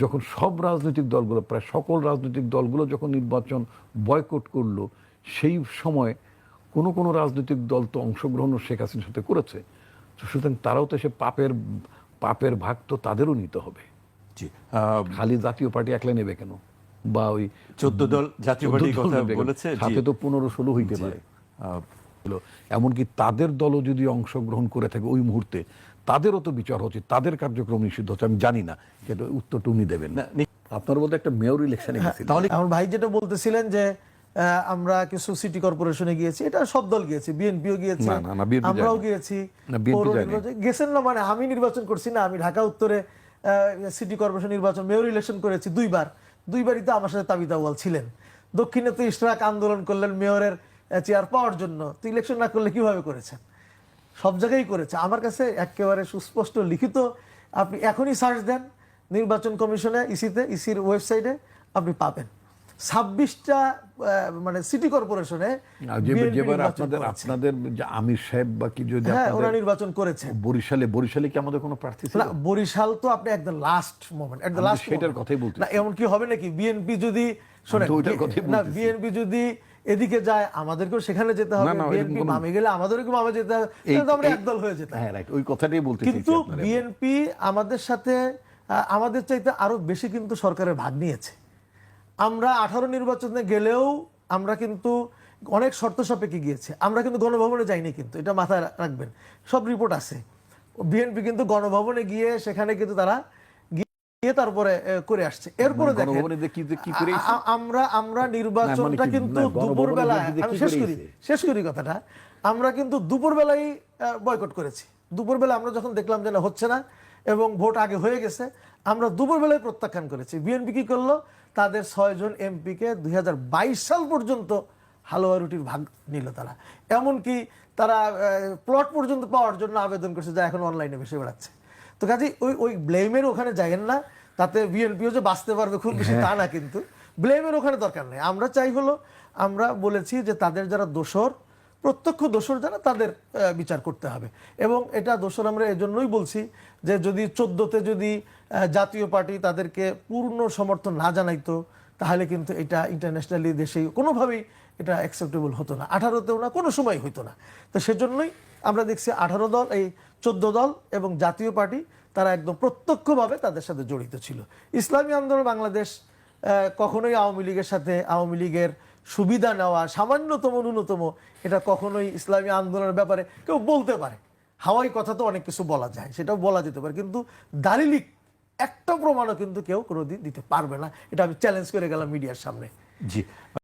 যখন সব রাজনৈতিক দলগুলো প্রায় সকল রাজনৈতিক দলগুলো যখন নির্বাচন বয়কট করল সেই সময় কোনো কোনো রাজনৈতিক দল তো অংশগ্রহণ শেখ হাসিনার সাথে করেছে। সুতরাং তারাও তো সে পাপের পাপের ভাগ তো তাদেরও নিতে হবে। জি খালি জাতীয় পার্টি একলা নেবে কেন? বা ওই চোদ্দ দল জাতীয় পার্টির কথা বলেছে সাথে তো পনেরো ষোলো হইতে পারে। এমনকি তাদের দলও যদি অংশগ্রহণ করে থাকে ওই মুহূর্তে তাদেরও তো বিচার হচ্ছে তাদের কার্যক্রম নিষিদ্ধ হচ্ছে আমি জানি না সেটা উত্তরটা উনি দেবেন। না, আপনার বলতে একটা মেয়র ইলেকশনে তাহলে আমার ভাই যেটা বলতেছিলেন যে আমরা কিছু সিটি কর্পোরেশনে গিয়েছি এটা সব দল গিয়েছে বিএনপিও গিয়েছে আমরাও গিয়েছি গেছেন না মানে আমি নির্বাচন করছি না আমি ঢাকা উত্তরে সিটি কর্পোরেশন নির্বাচন মেয়র ইলেকশন করেছি দুইবার। দুইবারই তো আমার সাথে তাবিতা ওয়াল ছিলেন। দক্ষিণে তো ইশরাক আন্দোলন করলেন মেয়রের চেয়ার পাওয়ার জন্য। তো ইলেকশন না করলে কীভাবে করেছেন? সব জায়গায় করেছে। আমার কাছে একেবারে সুস্পষ্ট লিখিত আপনি এখনই সার্চ দেন নির্বাচন কমিশনে ইসিতে ইসির ওয়েবসাইটে আপনি পাবেন। ছাব্বিশটা মানে সিটি কর্পোরেশনে আপনাদের আমির সাহেব বা কি যদি হ্যাঁ ওরা নির্বাচন করেছে। বরিশালে বরিশালে কি আমাদের কোনো প্রার্থী ছিল? বরিশাল তো আপনি একদম লাস্ট মোমেন্ট আমি লাস্ট সেটার কথাই বলতেছি। না এমন কি হবে নাকি? বিএনপি যদি শোনেন না বিএনপি যদি এদিকে যায় আমাদেরকেও সেখানে যেতে হবে বিএনপি বামে গেলে আমাদেরকেও বামে যেতে হবে। আমরা একদল হয়ে যেতাম হ্যাঁ রাইট ওই কথাটাই বলতে কিন্তু বিএনপি আমাদের সাথে আমাদের চাইতে আরও বেশি কিন্তু সরকারের ভাগ নিয়েছে। আমরা আঠারো নির্বাচনে গেলেও আমরা কিন্তু অনেক শর্ত সাপেক্ষে গিয়েছে। আমরা কিন্তু গণভবনে যাইনি কিন্তু এটা মাথায় রাখবেন। সব রিপোর্ট আছে। বিএনপি কিন্তু গণভবনে গিয়ে সেখানে কিন্তু তারা তারপরে করে আসছে। এরপরে আমরা আমরা নির্বাচনটা মানে কিন্তু না, গণভবনে দুপুর বেলায় যে কি আমি শেষ করি শেষ করি কথাটা। আমরা কিন্তু দুপুর বেলায় বয়কট করেছি। দুপুর বেলা আমরা যখন দেখলাম যে না হচ্ছে না এবং ভোট আগে হয়ে গেছে আমরা দুপুর বেলায় প্রত্যাখ্যান করেছি। বিএনপি কি করল? তাদের ছয়জন এমপিকে দুই হাজার বাইশ সাল পর্যন্ত হালুয়া রুটির ভাগ নিল তারা। এমনকি তারা প্লট পর্যন্ত পাওয়ার জন্য আবেদন করছে যা এখন অনলাইনে ভেসে বেড়াচ্ছে। তো কাজে ওই ওই ব্লেমের ওখানে যাইয়েন না। তাতে বিএনপিও যে বাঁচতে পারবে খুব বেশি তা না কিন্তু। ব্লেমের ওখানে দরকার নেই। আমরা চাই হলো, আমরা বলেছি যে তাদের যারা দোষর, প্রত্যক্ষ দোষর যারা তাদের বিচার করতে হবে। এবং এটা দোষর আমরা এজন্যই বলছি যে যদি চোদ্দোতে যদি জাতীয় পার্টি তাদেরকে পূর্ণ সমর্থন না জানাইতো, তাহলে কিন্তু এটা ইন্টারন্যাশনালি দেশে কোনোভাবেই এটা অ্যাকসেপ্টেবল হতো না। আঠারোতেও না, কোনো সময় হতো না। তো সেজন্যই আমরা দেখছি আঠারো দল, এই চোদ্দ দল এবং জাতীয় পার্টি তারা একদম প্রত্যক্ষভাবে তাদের সাথে জড়িত ছিল। ইসলামী আন্দোলন বাংলাদেশ কখনোই আওয়ামী লীগের সাথে আওয়ামী লীগের সুবিধা নেওয়া, সামান্যতম, ন্যূনতম, এটা কখনোই ইসলামী আন্দোলনের ব্যাপারে কেউ বলতে পারে। হাওয়াই কথা তো অনেক কিছু বলা যায়, সেটাও বলা যেতে পারে, কিন্তু দালিলিক একটা প্রমাণও কিন্তু কেউ কোনোদিন দিতে পারবে না। এটা আমি চ্যালেঞ্জ করে গেলাম মিডিয়ার সামনে। জি।